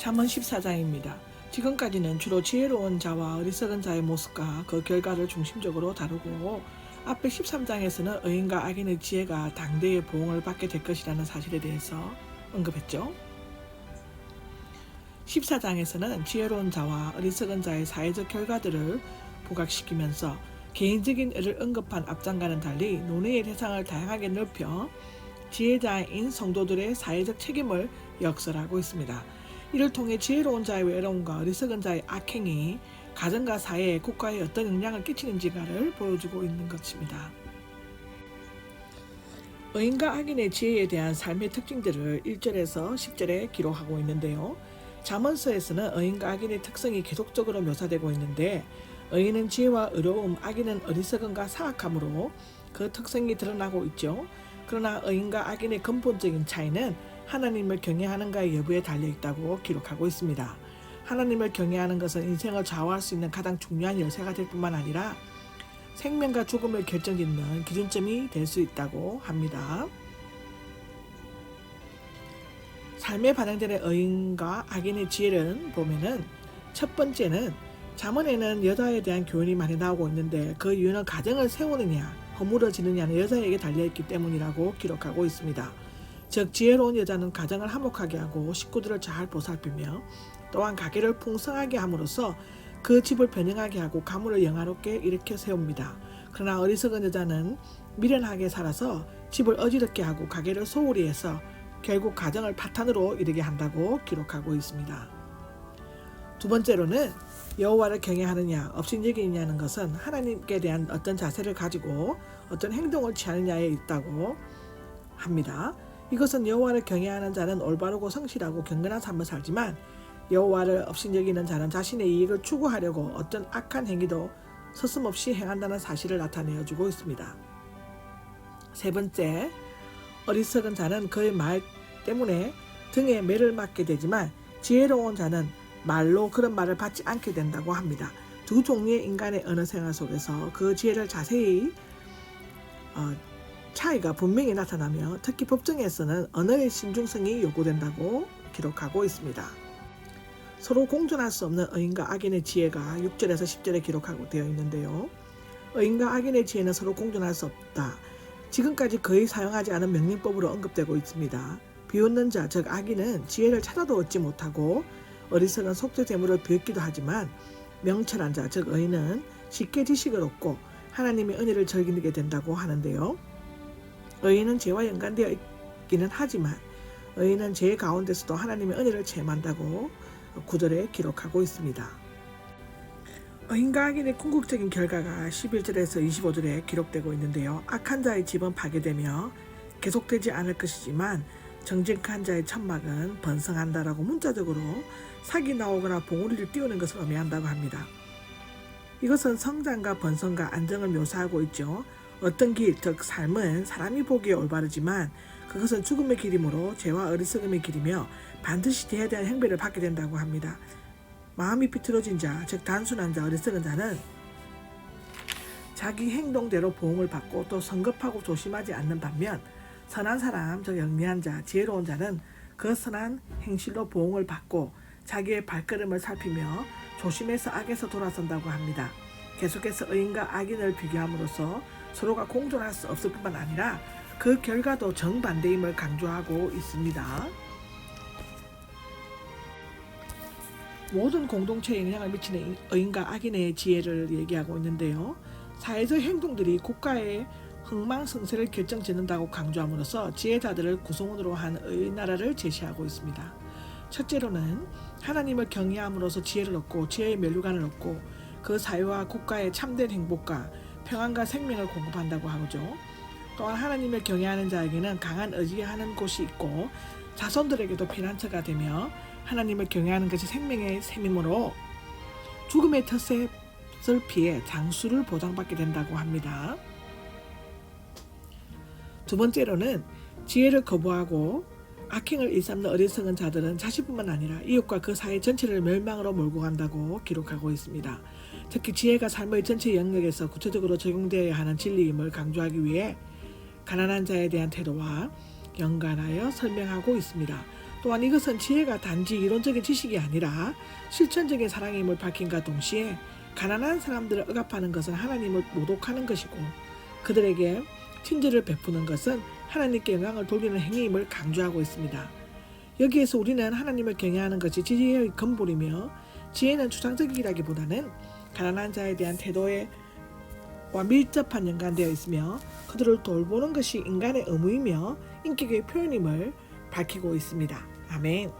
잠언 14장입니다. 지금까지는 주로 지혜로운 자와 어리석은 자의 모습과 그 결과를 중심적으로 다루고 앞에 13장에서는 의인과 악인의 지혜가 당대의 보응을 받게 될 것이라는 사실에 대해서 언급했죠. 14장에서는 지혜로운 자와 어리석은 자의 사회적 결과들을 부각시키면서 개인적인 의를 언급한 앞장과는 달리 논의의 대상을 다양하게 넓혀 지혜자인 성도들의 사회적 책임을 역설하고 있습니다. 이를 통해 지혜로운 자의 외로움과 어리석은 자의 악행이 가정과 사회에 국가에 어떤 영향을 끼치는지가를 보여주고 있는 것입니다. 의인과 악인의 지혜에 대한 삶의 특징들을 1절에서 10절에 기록하고 있는데요. 잠언서에서는 의인과 악인의 특성이 계속적으로 묘사되고 있는데 의인은 지혜와 의로움, 악인은 어리석음과 사악함으로 그 특성이 드러나고 있죠. 그러나 의인과 악인의 근본적인 차이는 하나님을 경외하는가의 여부에 달려 있다고 기록하고 있습니다. 하나님을 경외하는 것은 인생을 좌우할 수 있는 가장 중요한 열쇠가 될 뿐만 아니라 생명과 죽음을 결정짓는 기준점이 될 수 있다고 합니다. 삶에 반영되는 의인과 악인의 지혜를 보면은 첫 번째는 잠언에는 여자에 대한 교훈이 많이 나오고 있는데 그 이유는 가정을 세우느냐 허물어지느냐는 여자에게 달려있기 때문이라고 기록하고 있습니다. 즉 지혜로운 여자는 가정을 화목하게 하고 식구들을 잘 보살피며 또한 가게를 풍성하게 함으로써 그 집을 변형하게 하고 가문을 영화롭게 일으켜 세웁니다. 그러나 어리석은 여자는 미련하게 살아서 집을 어지럽게 하고 가게를 소홀히 해서 결국 가정을 파탄으로 이르게 한다고 기록하고 있습니다. 두 번째로는 여호와를 경외하느냐 업신여기느냐는 것은 하나님께 대한 어떤 자세를 가지고 어떤 행동을 취하느냐에 있다고 합니다. 이것은 여호와를 경외하는 자는 올바르고 성실하고 경건한 삶을 살지만 여호와를 업신여기는 자는 자신의 이익을 추구하려고 어떤 악한 행위도 서슴없이 행한다는 사실을 나타내어 주고 있습니다. 세 번째, 어리석은 자는 그의 말 때문에 등에 매를 맞게 되지만 지혜로운 자는 말로 그런 말을 받지 않게 된다고 합니다. 두 종류의 인간의 언어 생활 속에서 그 지혜를 자세히 어, 차이가 분명히 나타나며 특히 법정에서는 언어의 신중성이 요구된다고 기록하고 있습니다. 서로 공존할 수 없는 의인과 악인의 지혜가 6절에서 10절에 기록하고 되어 있는데요. 의인과 악인의 지혜는 서로 공존할 수 없다. 지금까지 거의 사용하지 않은 명령법으로 언급되고 있습니다. 비웃는 자, 즉 악인은 지혜를 찾아도 얻지 못하고 어리석은 속죄 제물을 비웃기도 하지만 명철한 자, 즉 의인은 쉽게 지식을 얻고 하나님의 은혜를 즐기게 된다고 하는데요. 의인은 죄와 연관되어 있기는 하지만 의인은 죄 가운데서도 하나님의 은혜를 체험한다고 구절에 기록하고 있습니다. 의인과 악인의 궁극적인 결과가 11절에서 25절에 기록되고 있는데요. 악한 자의 집은 파괴되며 계속되지 않을 것이지만 정직한 자의 천막은 번성한다라고 문자적으로 사기 나오거나 봉우리를 띄우는 것을 의미한다고 합니다. 이것은 성장과 번성과 안정을 묘사하고 있죠. 어떤 길, 즉 삶은 사람이 보기에 올바르지만 그것은 죽음의 길이므로 죄와 어리석음의 길이며 반드시 돼야 될 행배를 받게 된다고 합니다. 마음이 비틀어진 자, 즉 단순한 자, 어리석은 자는 자기 행동대로 보응을 받고 또 성급하고 조심하지 않는 반면 선한 사람, 즉 영리한 자, 지혜로운 자는 그 선한 행실로 보응을 받고 자기의 발걸음을 살피며 조심해서 악에서 돌아선다고 합니다. 계속해서 의인과 악인을 비교함으로써 서로가 공존할 수 없을 뿐만 아니라 그 결과도 정반대임을 강조하고 있습니다. 모든 공동체에 영향을 미치는 의인과 악인의 지혜를 얘기하고 있는데요. 사회적 행동들이 국가의 흥망성쇠를 결정짓는다고 강조함으로써 지혜자들을 구성원으로 한 의의 나라를 제시하고 있습니다. 첫째로는 하나님을 경외함으로써 지혜를 얻고 지혜의 멸류관을 얻고 그 사회와 국가의 참된 행복과 평안과 생명을 공급한다고 하죠. 또한 하나님을 경외하는 자에게는 강한 의지하는 곳이 있고 자손들에게도 피난처가 되며 하나님을 경외하는 것이 생명의 셈이므로 죽음의 텃셋을 피해 장수를 보장받게 된다고 합니다. 두 번째로는 지혜를 거부하고 악행을 일삼는 어리석은 자들은 자신뿐만 아니라 이웃과 그 사회 전체를 멸망으로 몰고 간다고 기록하고 있습니다. 특히 지혜가 삶의 전체 영역에서 구체적으로 적용되어야 하는 진리임을 강조하기 위해 가난한 자에 대한 태도와 연관하여 설명하고 있습니다. 또한 이것은 지혜가 단지 이론적인 지식이 아니라 실천적인 사랑임을 밝힌과 동시에 가난한 사람들을 억압하는 것은 하나님을 모독하는 것이고 그들에게 친절을 베푸는 것은 하나님께 영광을 돌리는 행위임을 강조하고 있습니다. 여기에서 우리는 하나님을 경외하는 것이 지혜의 근본이며 지혜는 추상적이라기보다는 가난한 자에 대한 태도에 와 밀접한 연관되어 있으며 그들을 돌보는 것이 인간의 의무이며 인격의 표현임을 밝히고 있습니다. 아멘.